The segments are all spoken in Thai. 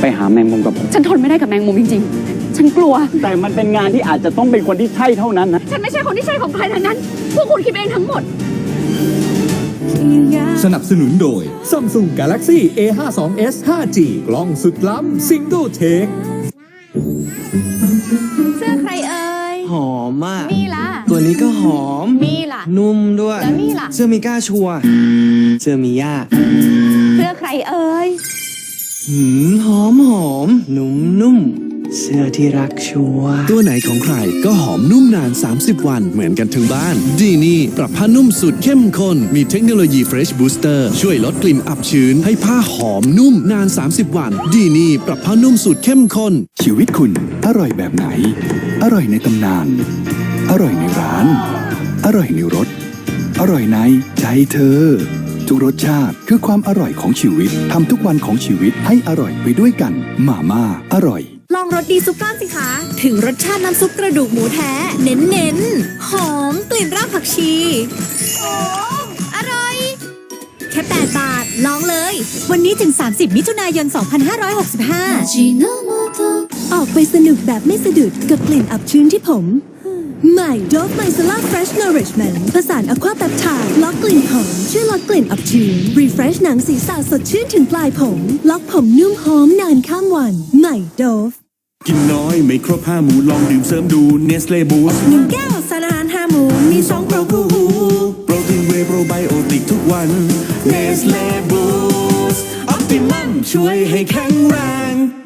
ไปหาแมงมุมกับผมฉันทนไม่ได้กับแมงมุมจริงๆ ฉันกลัว แต่มันเป็นงานที่อาจจะต้องเป็นคนที่ใช่เท่านั้นนะ ฉันไม่ใช่คนที่ใช่ของใครทั้งนั้น พวกคุณคิดเองทั้งหมด สนับสนุนโดย Samsung Galaxy A52s 5G กล้องสุดล้ำ Single Take เสื้อใครเอ่ย หอมมาก นี่ล่ะ ตัวนี้ก็หอม นี่ล่ะ นุ่มด้วย แล้วนี่ล่ะ เสื้อมีก้าชัวร์เสื้อมีย่า เสื้อใครเอ่ย หืมหอมหอมนุ่มนุ่มเสื้อที่รักชัวร์ตัวไหนของใครก็หอมนุ่มนาน 30 วันเหมือนกันทั้งบ้าน ดีนี่ปรับผ้านุ่มสูตรเข้มข้น มีเทคโนโลยี Fresh Booster ช่วยลดกลิ่นอับชื้น ให้ผ้าหอมนุ่มนาน 30 วัน ดีนี่ปรับผ้านุ่มสูตรเข้มข้น ชีวิตคุณอร่อยแบบไหน อร่อยในตำนาน อร่อยในร้าน อร่อยในรสอร่อยในใจเธอ ทุกรสชาติคือความอร่อยของชีวิตทำทุกวันของชีวิตให้อร่อยไปด้วยกัน มาม่าอร่อย ลองรสดีซุปก้อนสิคะ ถึงรสชาติน้ำซุปกระดูกหมูแท้ เน้นเน้นๆหอมกลิ่นรากผักชีโอ้อร่อย แค่8บาท ลองเลย วันนี้ถึง 30 มิถุนายน 2565 ออกไปสนุกแบบไม่สะดุดกับกลิ่นอับชื้นที่ผม ใหม่ Dove Micellar Fresh Nourishment ผสานอะควาแปปไทด์ล็อกกลิ่นหอมช่วยลดกลิ่นอับชื้น Refresh หนังศีรษะสดชื่นถึงปลายผม ล็อกผมนุ่มหอมนานข้ามวัน ใหม่ Dove กินน้อยไม่ครบห้าหมูลองดื่มเสริมดูเนสเล่บูสหนึ่งแก้วสารอาหารห้าหมูมีสองโปรคูฮูโปรตีนเวย์โปรไบโอติกทุกวันเนสเล่บูสออปติมัมช่วยให้แข็งแรงโห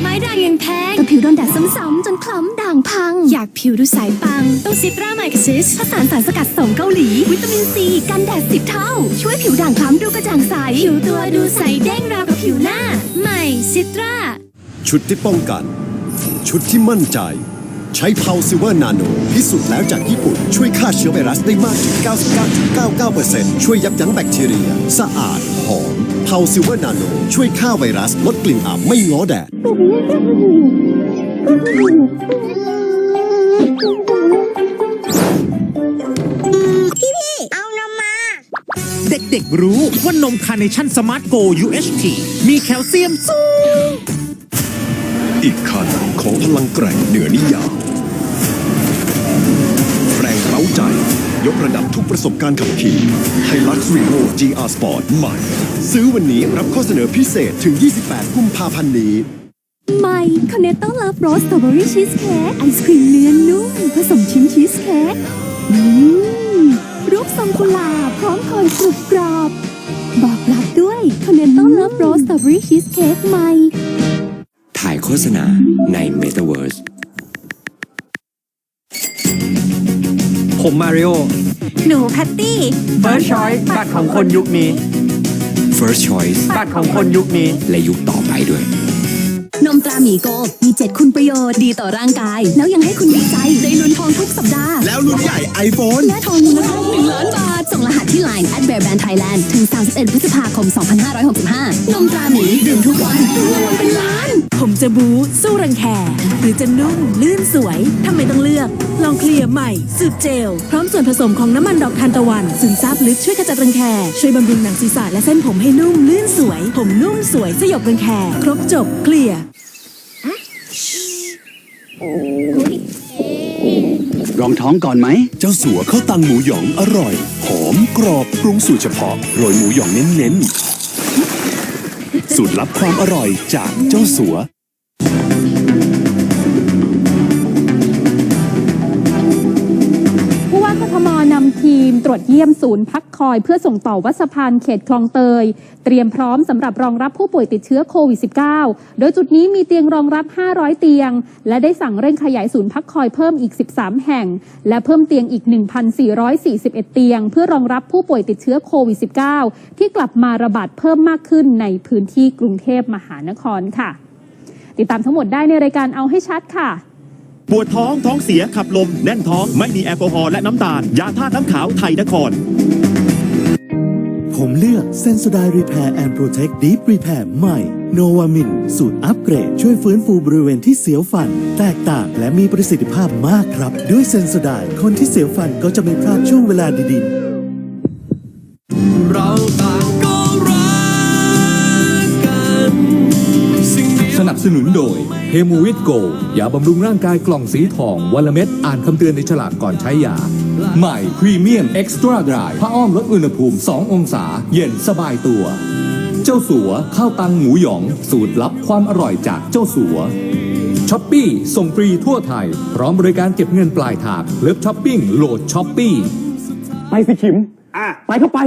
ไม้ด่างยังแพงแต่ผิวโดนแดดซ้ำๆจนคล้ำด่างพัง อยากผิวดูใสปัง ต้องซิตราไมคซิสผสานสารสกัดส่งเกาหลี วิตามินซี กันแดดสิบเท่า ช่วยผิวด่างคล้ำดูกระจ่างใส ผิวตัวดูใสเด้งราวกับผิวหน้า ใหม่ซิตราชุดที่ป้องกัน ชุดที่มั่นใจใช้เพาซิเวอร์นาโนพิสูจน์แล้วจากญี่ปุ่น ช่วยฆ่าเชื้อไวรัสได้มากถึง 99.99%ช่วยยับยั้งแบคทีเรีย สะอาด หอม เพาซิเวอร์นาโนช่วยฆ่าไวรัสลดกลิ่นอับไม่ง้อแดดเด็กๆรู้ว่านมคาร์เนชั่นสมาร์ทโก UHT มีแคลเซียมสูง อีกคันของพลังแกร่งเหนือนิยามแรง เร้าใจ ยกระดับทุกประสบการณ์ขับขี่ไฮลักซ์รีโว GR Sport ใหม่ ซื้อวันนี้รับข้อเสนอพิเศษถึง 28 กุมภาพันธ์นี้ใหม่คอนเนตต้าเลิฟโรสสตรอเบอรี่ชีสเค้กไอศครีมเนื้อนุ่มผสมชิ้นชีสเค้กอืมรูปทรงกุหลาบพร้อมโคนกรุบกรอบ บอกรักด้วยคอนเนตต้าเลิฟโรสสตรอเบอรี่ชีสเค้กใหม่ถ่ายโฆษณาใน Metaverse ผมมาริโอ หนูแพตตี้ First Choice บัตรของคนยุคนี้ First Choice บัตรของคนยุคนี้ และยุคต่อไปด้วย นมตราหมีโกมีเจ็ดคุณประโยชน์ดีต่อร่างกาย แล้วยังให้คุณดีใจได้ลุ้นทองทุกสัปดาห์ แล้วรุ่นใหญ่ iPhone และทองมูลค่าหนึ่งล้านบาท ส่งรหัสที่ Line at Bear Brand Thailand ถึง 31 พฤษภาคม 2565 นมตราหมีดื่มทุกวันรางวัลเป็นล้าน ผมจะบูสู้รังแคหรือจะนุ่มลื่นสวยทำไมต้องเลือก ลองเคลียร์ใหม่สืบเจล พร้อมส่วนผสมของน้ำมันดอกทานตะวันซึมซาบลึกช่วยกระจัดรังแคช่วยบำรุงหนังศีรษะและเส้นผมให้นุ่มลื่นสวย ผมนุ่มสวยสยบรังแคครบจบเคลียร์รองท้องก่อนไหม เจ้าสัวข้าวตังหมูหยองอร่อย หอมกรอบปรุงสูตรเฉพาะโรยหมูหยองเน้นๆ สูตรลับความอร่อยจากเจ้าสัว จเยี่ยมศูนย์พักคอยเพื่อส่งต่อวัดสะพานเขตคลองเตย เตรียมพร้อมสำหรับรองรับผู้ป่วยติดเชื้อโควิด -19 โดยจุดนี้มีเตียงรองรับ 500 เตียง และได้สั่งเร่งขยายศูนย์พักคอยเพิ่มอีก 13 แห่ง และเพิ่มเตียงอีก 1,441 เตียง เพื่อรองรับผู้ป่วยติดเชื้อโควิด -19 ที่กลับมาระบาดเพิ่มมากขึ้นในพื้นที่กรุงเทพมหานครค่ะ ติดตามทั้งหมดได้ในรายการเอาให้ชัดค่ะ ปวดท้องท้องเสียขับลม แน่นท้องไม่มีแอลกอฮอล์และน้ำตาล ยาธาตุน้ำขาวไทยนคร ผมเลือกเซน o ไดรีแพร์แอนด์โปรเทคดีฟรีแพร์ใหม่โนวามินสูตรอัปเกรด ช่วยฟื้นฟูบริเวณที่เสียวฟัน แตกต่างและมีประสิทธิภาพมากครับ ด้วยเซน o ไดคนที่เสียวฟันก็จะไม่พลาดช่วงเวลาดีๆ เราต่าง นุนโดยเฮมูวิตโกยาบำรุงร่างกายกล่องสีทองวันละเม็ดอ่านคำเตือนในฉลากก่อนใช้ยา ใหม่พรีเมียมเอ็กซ์ตร้าดรายผ้าอ้อมลดอุณหภูมิ 2 องศา เย็นสบายตัว เจ้าสัวข้าวตังหมูหยอง สูตรลับความอร่อยจากเจ้าสัวช้อปปี้ส่งฟรีทั่วไทย พร้อมบริการเก็บเงินปลายทางเลิฟช้อปปิ้งโหลดช้อปปี้ไปสิขิมไปเข้าไป